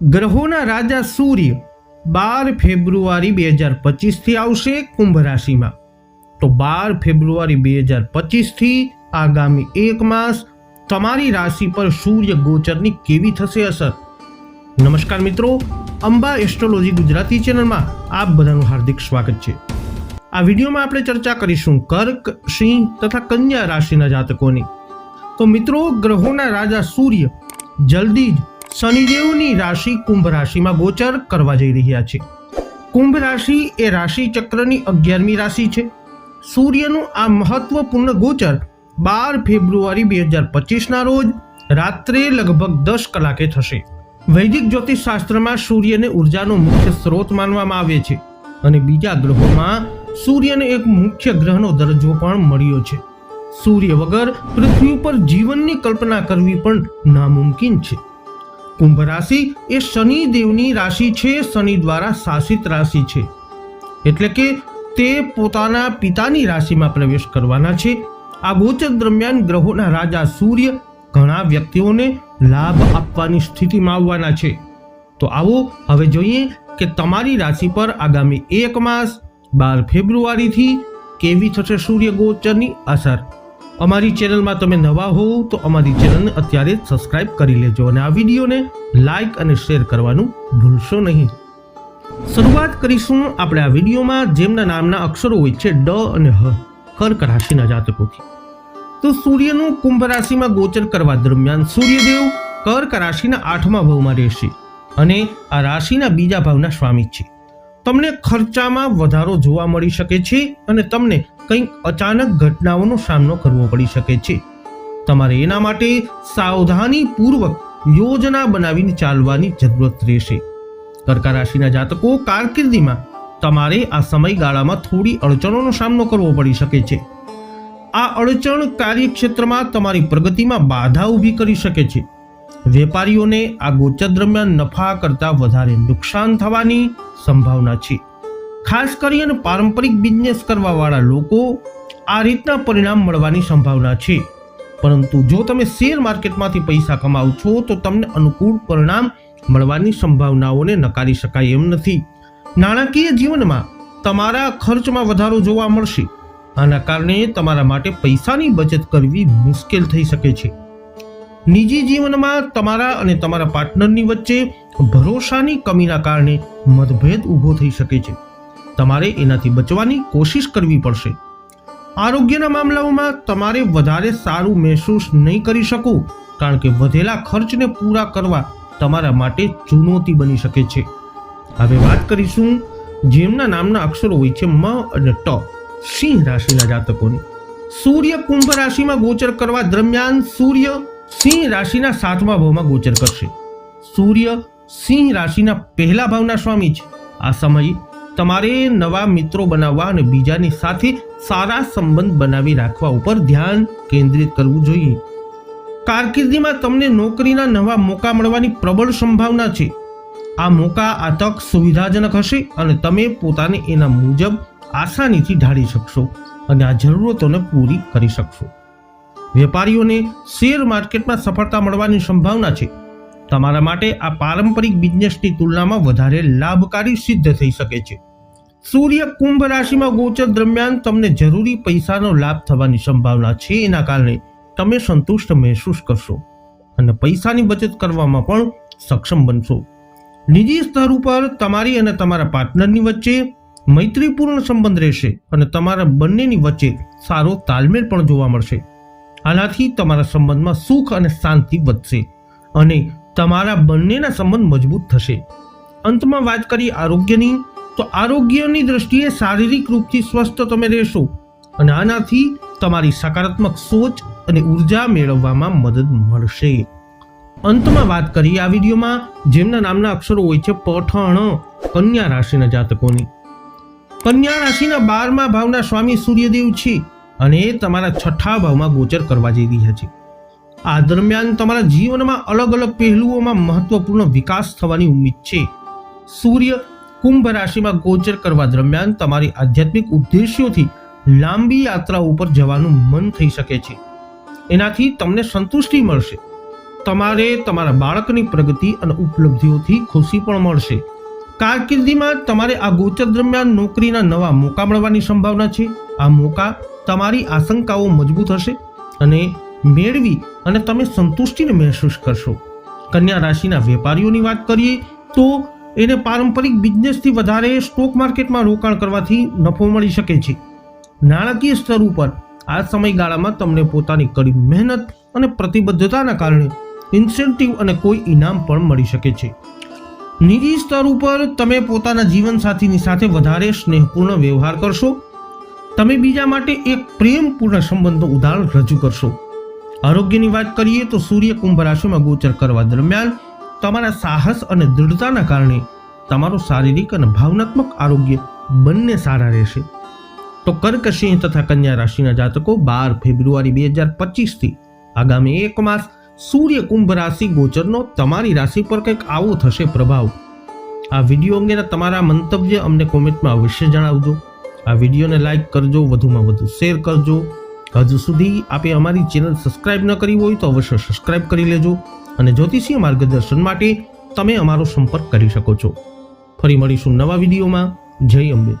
ગ્રહોના રાજા સૂર્ય બાર ફેબ્રુઆરી બે હજાર પચીસથી આવશે કુંભ રાશિમાં. તો બાર ફેબ્રુઆરી બે હજાર પચીસથી આગામી એક માસ તમારી રાશિ પર સૂર્ય ગોચરની કેવી થશે અસર? નમસ્કાર મિત્રો, અંબા એસ્ટ્રોલોજી ગુજરાતી ચેનલમાં આપ બધાનું હાર્દિક સ્વાગત છે. આ વિડીયોમાં આપણે ચર્ચા કરીશું કર્ક, સિંહ તથા કન્યા રાશિના જાતકોની. તો મિત્રો, ગ્રહોના રાજા સૂર્ય જલ્દી જ શનિદેવની રાશિ કુંભ રાશિમાં ગોચર કરવા જઈ રહ્યા છે. કુંભ રાશિ એ રાશિ ચક્રની અગિયારમી રાશિ છે. સૂર્યનું આ મહત્વપૂર્ણ ગોચર બાર ફેબ્રુઆરી બે હજાર પચીસના રોજ રાત્રે લગભગ દસ કલાકે થશે. વૈદિક જ્યોતિષ શાસ્ત્રમાં સૂર્યને ઉર્જાનો મુખ્ય સ્ત્રોત માનવામાં આવે છે અને બીજા ગ્રહોમાં સૂર્યને એક મુખ્ય ગ્રહનો દરજ્જો પણ મળ્યો છે. સૂર્ય વગર પૃથ્વી ઉપર જીવનની કલ્પના કરવી પણ નામુમકિન છે. કુંભ રાશિ એ શનિ દેવની રાશિ છે, શનિ દ્વારા શાસિત રાશિ છે. એટલે કે તે પોતાના પિતાની રાશિમાં પ્રવેશ કરવાના છે. આ ગોચર દરમિયાન ગ્રહોના રાજા સૂર્ય ઘણા વ્યક્તિઓને લાભ આપવાની સ્થિતિમાં આવવાના છે. તો આવો હવે જોઈએ કે તમારી રાશિ પર આગામી એક માસ, બાર ફેબ્રુઆરીથી કેવી થશે સૂર્ય ગોચરની અસર? અમારી ચેનલમાં તમે નવા હોવ તો અમારી ચેનલને અત્યારે જ સબસ્ક્રાઇબ કરી લેજો અને આ વિડીયોને લાઇક અને શેર કરવાનું ભૂલશો નહીં. શરૂઆત કરીશું આપણે આ વિડીયોમાં જેમના નામના અક્ષરો હોય છે ડ અને હ, કર્ક રાશિના જાતકોથી. તો સૂર્યનું કુંભ રાશિમાં ગોચર કરવા દરમિયાન સૂર્યદેવ કર્ક રાશિના આઠમા ભાવમાં રહેશે અને આ રાશિના બીજા ભાવના સ્વામી છે. તમને ખર્ચામાં વધારો જોવા મળી શકે છે અને તમને કંઈક અચાનક ઘટનાઓનો સામનો કરવો પડી શકે છે. તમારે એના માટે સાવધાની પૂર્વક યોજના બનાવીને ચાલવાની જરૂરત રહેશે. કર્કા રાશિના જાતકો કારકિર્દીમાં તમારે આ સમયગાળામાં થોડી અડચણોનો સામનો કરવો પડી શકે છે. આ અડચણ કાર્યક્ષેત્રમાં તમારી પ્રગતિમાં બાધા ઊભી કરી શકે છે. વેપારીઓને આ ગોચર દરમિયાન નફા કરતાં વધારે નુકસાન થવાની સંભાવના છે. ખાસ કરીને પારંપરિક બિઝનેસ કરવાવાળા લોકો આ રીતના પરિણામ મળવાની સંભાવના છે. પરંતુ જો તમે શેર માર્કેટમાંથી પૈસા કમાવ છો, તો તમને અનુકૂળ પરિણામ મળવાની સંભાવનાઓને નકારી શકાય એમ નથી. નાણાકીય જીવનમાં તમારા ખર્ચમાં વધારો જોવા મળશે. આના કારણે તમારા માટે પૈસાની બચત કરવી મુશ્કેલ થઈ શકે છે. નિજી જીવનમાં તમારા અને તમારા પાર્ટનરની વચ્ચે ભરોસાની કમીના કારણે મતભેદ ઊભો થઈ શકે છે. તમારે એનાથી બચવાની કોશિશ કરવી પડશે. આરોગ્યના મામલાઓમાં તમારે વધારે સારું મહેસૂસ નહીં કરી શકો, કારણ કે વધેલા ખર્ચને પૂરા કરવા તમારા માટે ચુનૌતી બની શકે છે. હવે વાત કરીશું જેમના નામના અક્ષરો હોય છે મ અને ટ, સિંહ રાશિના જાતકોની. સૂર્ય કુંભ રાશિમાં ગોચર કરવા દરમિયાન સૂર્ય સિંહ રાશિના સાતમા ભાવમાં ગોચર કરશે. સૂર્ય સિંહ રાશિના પહેલા ભાવના સ્વામી છે. આ સમય તમારે નવા મિત્રો બનાવવા અને બીજાની સાથે સારા સંબંધ બનાવી રાખવા ઉપર ધ્યાન કેન્દ્રિત કરવું જોઈએ. કારકિર્દીમાં તમને નોકરીના નવા મોકા મળવાની પ્રબળ સંભાવના છે. આ મોકા આ તક સુવિધાજનક હશે અને તમે પોતાને એના મુજબ આસાનીથી ઢાળી શકશો અને આ જરૂરતોને પૂરી કરી શકશો. વેપારીઓને શેર માર્કેટમાં સફળતા મળવાની સંભાવના છે. તમારા માટે આ પારંપરિક બિઝનેસની તુલનામાં વધારે લાભકારી સિદ્ધ થઈ શકે છે. સૂર્ય કુંભ રાશિમાં ગોચર દરમિયાન તમને જરૂરી પૈસાનો લાભ થવાની સંભાવના છે. એના કારણે તમે સંતુષ્ટ મહેસૂસ કરશો અને પૈસાની બચત કરવામાં પણ સક્ષમ બનશો. નિજી સ્તર ઉપર તમારી અને તમારા પાર્ટનરની વચ્ચે મૈત્રીપૂર્ણ સંબંધ રહેશે અને તમારા બંનેની વચ્ચે સારો તાલમેલ પણ જોવા મળશે. આનાથી તમારા સંબંધમાં સુખ અને શાંતિ વધશે અને તમારા બંનેના સંબંધ મજબૂત થશે. અંતમાં વાત કરીએ આરોગ્યની, તો આરોગ્યની દ્રષ્ટિએ શારીરિક રૂપથી સ્વસ્થ તમે રહેશો અને આનાથી તમારી સકારાત્મક સોચ અને ઊર્જા મેળવવામાં મદદ મળશે. અંતમાં વાત કરીએ આ વિડીયોમાં, જેમના નામના અક્ષરો હોય છે પઠણ, કન્યા રાશિના જાતકોની. કન્યા રાશિના બારમા ભાવના સ્વામી સૂર્યદેવ છે. અને એ તમારા છઠ્ઠા ભાવમાં ગોચર કરવા જઈ રહ્યા છે. આ દરમિયાન તમારા જીવનમાં અલગ અલગ પહેલુઓમાં મહત્વપૂર્ણ વિકાસ થવાની ઉમ્મીદ છે. સૂર્ય કુંભ રાશિમાં ગોચર કરવા દરમિયાન તમારી આધ્યાત્મિક ઉદ્દેશ્યોથી લાંબી યાત્રા ઉપર જવાનું મન થઈ શકે છે. એનાથી તમને સંતુષ્ટિ મળશે. તમારે તમારા બાળકની પ્રગતિ અને ઉપલબ્ધિઓથી ખુશી પણ મળશે. કારકિર્દીમાં તમારે આ ગોચર દરમિયાન નોકરીના નવા મોકા મળવાની સંભાવના છે. આ મોકા તમારી આશંકાઓ મજબૂત હશે અને મેળવી અને તમે સંતુષ્ટિને મહેસૂસ કરશો. કન્યા રાશિના વેપારીઓની વાત કરીએ તો એને પારંપરિક બિઝનેસથી વધારે સ્ટોક માર્કેટમાં રોકાણ કરવાથી નફો મળી શકે છે. નાણાકીય સ્તર ઉપર આ સમયગાળામાં તમને પોતાની કડી મહેનત અને પ્રતિબદ્ધતાના કારણે ઇન્સેન્ટિવ અને કોઈ ઇનામ પણ મળી શકે છે. નિજી સ્તર ઉપર તમે પોતાના જીવનસાથીની સાથે વધારે સ્નેહપૂર્ણ વ્યવહાર કરશો તમે બીજા માટે એક પ્રેમપૂર્ણ સંબંધનું ઉદાહરણ રજૂ કરશો. આરોગ્યની વાત કરીએ તો સૂર્ય કુંભ રાશિમાં ગોચર કરવા દરમિયાન તમારા સાહસ અને દૃઢતાના કારણે તમારું શારીરિક અને ભાવનાત્મક આરોગ્ય બંને સારા રહેશે. તો કર્ક સિંહ તથા કન્યા રાશિના જાતકો બાર ફેબ્રુઆરી બે હજાર પચીસથી આગામી એક માસ સૂર્ય કુંભ રાશિ ગોચરનો તમારી રાશિ પર કંઈક આવો થશે પ્રભાવ. આ વીડિયો અંગેના તમારા મંતવ્ય અમને કોમેન્ટમાં અવશ્ય જણાવજો. આ વિડીયોને લાઇક કરજો, વધુમાં વધુ શેર કરજો. હજુ સુધી આપે અમારી ચેનલ સબસ્ક્રાઇબ ન કરી હોય તો અવશ્ય સબસ્ક્રાઇબ કરી લેજો અને જ્યોતિષીય માર્ગદર્શન માટે તમે અમારો સંપર્ક કરી શકો છો. ફરી મળીશું નવા વિડીયોમાં. જય અંબે.